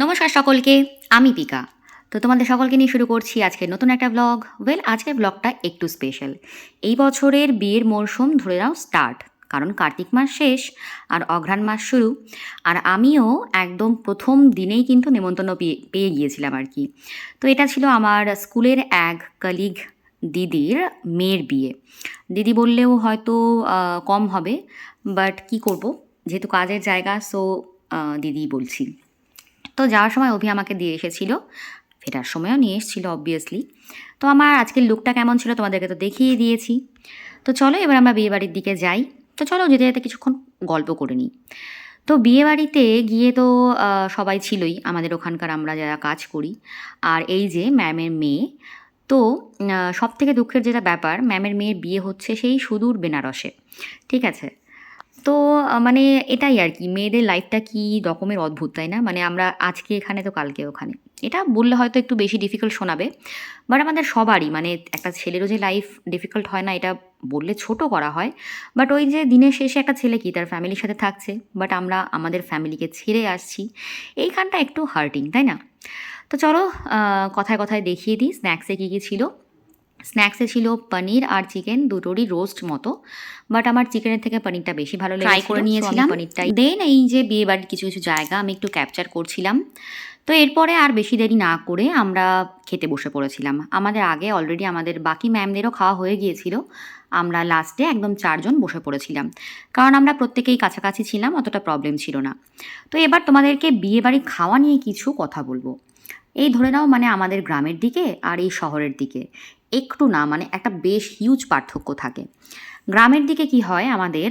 নমস্কার সকলকে, আমি পিকা। তো তোমাদের সকলকে নিয়ে শুরু করছি আজকের নতুন একটা ব্লগ ওয়েল আজকের ব্লগটা একটু স্পেশাল এই বছরের বিয়ের মরশুম ধরে নাও স্টার্ট কারণ কার্তিক মাস শেষ আর অঘ্রাণ মাস শুরু। আর আমিও একদম প্রথম দিনেই কিন্তু নেমন্তন্ন পেয়ে গিয়েছিলাম আর কি। তো এটা ছিল আমার স্কুলের এক কলিগ দিদির মেয়ের বিয়ে। দিদি বললেও হয়তো কম হবে বাট কি করব? যেহেতু কাজের জায়গা সো দিদি বলছি। তো যাওয়ার সময় অভি আমাকে দিয়ে এসেছিল। ফেরার সময়ও নিয়ে এসেছিল অবভিয়াসলি তো আমার আজকের লুকটা কেমন ছিল তোমাদেরকে তো দেখিয়ে দিয়েছি। তো চলো এবার আমরা বিয়েবাড়ির দিকে যাই। তো চলো যেতে যেতে কিছুক্ষণ গল্প করে নিই। তো বিয়েবাড়িতে গিয়ে তো সবাই ছিলই, আমাদের ওখানকার আমরা যারা কাজ করি। আর এই যে ম্যামের মেয়ে, তো সব থেকে দুঃখের যেটা ব্যাপার, ম্যামের মেয়ের বিয়ে হচ্ছে সেই সুদূর বেনারসে। ঠিক আছে? তো মানে এটাই আর কি, মেয়েদের লাইফটা কি রকমের অদ্ভুত, তাই না? মানে আমরা আজকে এখানে তো কালকে ওখানে। এটা বললে হয়তো একটু বেশি ডিফিকাল্ট শোনাবে বাট আমাদের সবারই মানে একটা ছেলেরও যে লাইফ ডিফিকাল্ট হয় না, এটা বললে ছোট করা হয়। বাট ওই যে দিনের শেষে একটা ছেলে কি, তার ফ্যামিলির সাথে থাকছে বাট আমরা আমাদের ফ্যামিলিকে ছেড়ে আসছি, এইখানটা একটু হার্টিং তাই না? তো চলো কথায় কথায় দেখিয়ে দিই স্ন্যাক্সে কী কী ছিল। স্ন্যাক্সে ছিল পনির আর চিকেন দুটোরই রোস্ট মতো বাট আমার চিকেনের থেকে পনিরটা বেশি ভালো Try করে নিয়েছিলাম। পনিরটাই দেন এই যে বিয়ে বাড়ির কিছু কিছু জায়গা আমি একটু ক্যাপচার করছিলাম। তো এরপরে আর বেশি দেরি না করে আমরা খেতে বসে পড়েছিলাম। আমাদের আগে অলরেডি আমাদের বাকি ম্যামদেরও খাওয়া হয়ে গিয়েছিল। আমরা লাস্টে একদম চারজন বসে পড়েছিলাম। কারণ আমরা প্রত্যেকেই কাছাকাছি ছিলাম অতটা প্রবলেম ছিল না। তো এবার তোমাদেরকে বিয়ে বাড়ি খাওয়া নিয়ে কিছু কথা বলব। এই ধরে নাও মানে আমাদের গ্রামের দিকে আর এই শহরের দিকে। একটু না মানে একটা বেশ হিউজ পার্থক্য থাকে। গ্রামের দিকে কি হয় আমাদের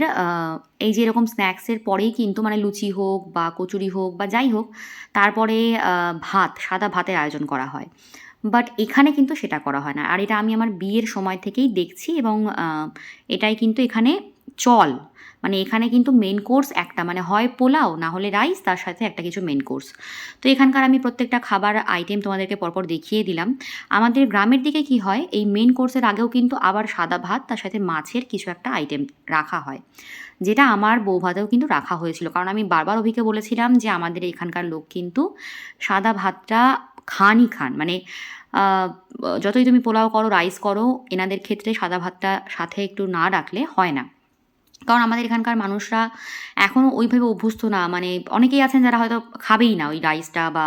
এই যে এরকম স্ন্যাক্সের পরেই কিন্তু মানে লুচি হোক বা কচুরি হোক বা যাই হোক, তারপরে ভাত, সাদা ভাতের আয়োজন করা হয়। বাট এখানে কিন্তু সেটা করা হয় না। আর এটা আমি আমার বিয়ের সময় থেকেই দেখছি এবং এটাই কিন্তু এখানে চল। মানে এখানে কিন্তু মেন কোর্স একটা মানে হয় পোলাও, না হলে রাইস তার সাথে একটা কিছু মেন কোর্স তো এখানকার আমি প্রত্যেকটা খাবার আইটেম তোমাদেরকে পরপর দেখিয়ে দিলাম। আমাদের গ্রামের দিকে কি হয়, এই মেন কোর্সের আগেও কিন্তু আবার সাদা ভাত, তার সাথে মাছের কিছু একটা আইটেম রাখা হয়। যেটা আমার বউ ভাতেও কিন্তু রাখা হয়েছিল। কারণ আমি বারবার অভিকে বলেছিলাম যে আমাদের এখানকার লোক কিন্তু সাদা ভাতটা খানই খান। মানে যতই তুমি পোলাও করো রাইস করো, এনাদের ক্ষেত্রে সাদা ভাতটা সাথে একটু না রাখলে হয় না। কারণ আমাদের এখানকার মানুষরা এখনও ওইভাবে অভ্যস্ত না। মানে অনেকেই আছেন যারা হয়তো খাবেই না ওই রাইসটা বা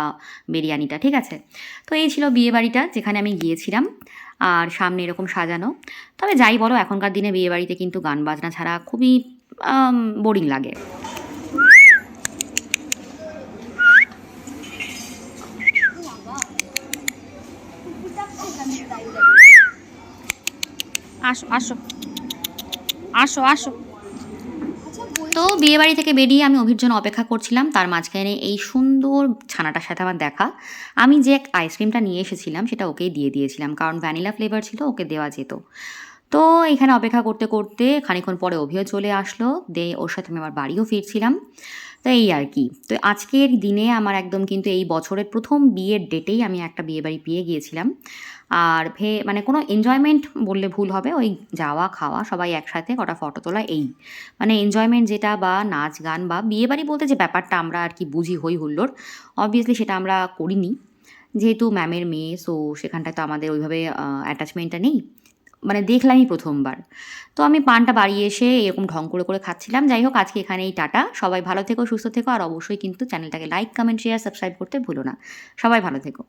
বিরিয়ানিটা, ঠিক আছে? তো এই ছিল বিয়ে বাড়িটা যেখানে আমি গিয়েছিলাম আর সামনে এরকম সাজানো। তবে যাই বলো, এখনকার দিনে বিয়ে বাড়িতে কিন্তু গান বাজনা ছাড়া খুবই বোরিং লাগে। আসো আসো। আসো আসো। তো বিয়ে বাড়ি থেকে বেরিয়ে আমি অভির জন্য অপেক্ষা করছিলাম। তার মাঝখানে এই সুন্দর ছানাটার সাথে আমার দেখা। আমি যে আইসক্রিমটা নিয়ে এসেছিলাম, সেটা ওকেই দিয়ে দিয়েছিলাম। কারণ ভ্যানিলা ফ্লেভার ছিল, ওকে দেওয়া যেত। তো এখানে অপেক্ষা করতে করতে খানিক্ষণ পরে অভিও চলে আসলো। দে, ওর সাথে আমি আমার বাড়িও ফিরছিলাম। তো এই আর কি তো আজকের দিনে আমার একদম কিন্তু এই বছরের প্রথম বিয়ের ডেটেই আমি একটা বিয়ে বাড়ি পেয়ে গিয়েছিলাম। আর ভে মানে কোনো এনজয়মেন্ট বললে ভুল হবে, ওই যাওয়া, খাওয়া সবাই একসাথে কটা ফটো তোলা, এই। মানে এনজয়মেন্ট যেটা বা নাচ গান বা বিয়ে বাড়ি বলতে যে ব্যাপারটা আমরা আর কি বুঝি হই হুল্লোড় অবভিয়াসলি সেটা আমরা করিনি। যেহেতু ম্যামের মেয়ে সো সেখানটায় তো আমাদের ওইভাবে অ্যাটাচমেন্টটা নেই। মানে দেখলামই প্রথমবার। তো আমি পানটা বাড়িয়ে এসে এরকম ঢং করে করে খাচ্ছিলাম। যাই হোক, আজকে এখানেই টাটা। সবাই ভালো থেকো, সুস্থ থেকো, আর অবশ্যই কিন্তু চ্যানেলটাকে লাইক কমেন্ট শেয়ার সাবস্ক্রাইব করতে ভুলো না। সবাই ভালো থেকো।